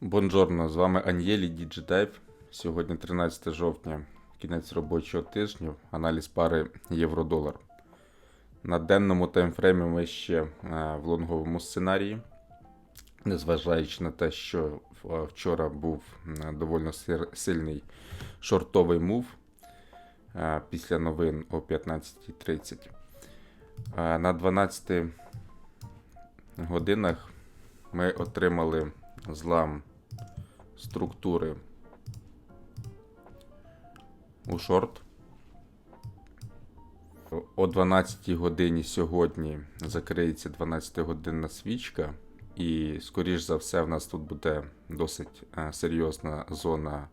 Бонжорно, з вами Анєлі DigiDive. Сьогодні 13 жовтня, кінець робочого тижня, аналіз пари євро-долар. На денному таймфреймі ми ще е, в лонговому сценарії, незважаючи на те, що е, вчора був е, доволі сильний шортовий мув після новин о 15.30. Е, На 12 годинах ми отримали злам структури у шорт. О 12 годині сьогодні закриється 12 годинна свічка, і, скоріш за все, в нас тут буде досить е, серйозна зона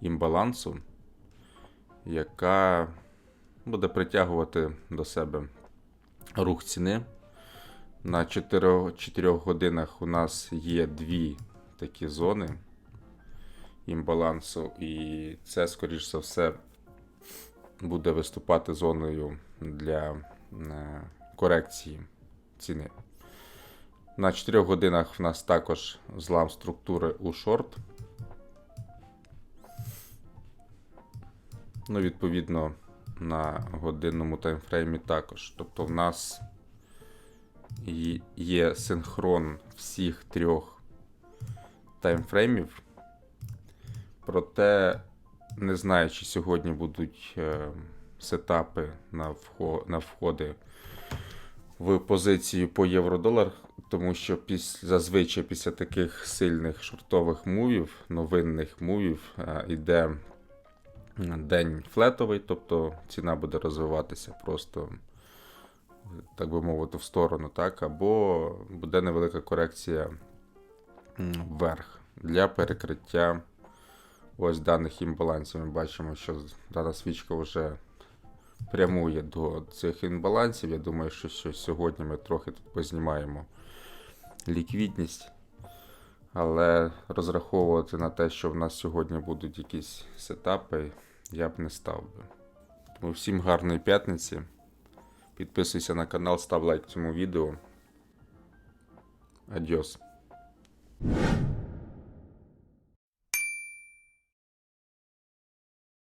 імбалансу, яка буде притягувати до себе рух ціни. На 4, 4 годинах у нас є дві такі зони імбалансу, і це, скоріш за все, буде виступати зоною для е, корекції ціни. На 4 годинах в нас також злам структури у шорт. Ну, відповідно, на годинному таймфреймі також. Тобто, в нас є синхрон всіх трьох таймфреймів. Проте не знаю, чи сьогодні будуть е, сетапи на, вхо, на входи в позицію по євро-долар, тому що після, зазвичай після таких сильних шортових мувів, новинних мувів, е, йде день флетовий, тобто ціна буде розвиватися просто так би мовити, в сторону, так, або буде невелика корекція вверх для перекриття ось даних імбалансів. Ми бачимо, що дана свічка вже прямує до цих імбалансів. Я думаю, що, що сьогодні ми трохи тут познімаємо ліквідність. Але розраховувати на те, що в нас сьогодні будуть якісь сетапи, я б не став би. Тому всім гарної п'ятниці. Підписуйся на канал, став лайк цьому відео. Адьос.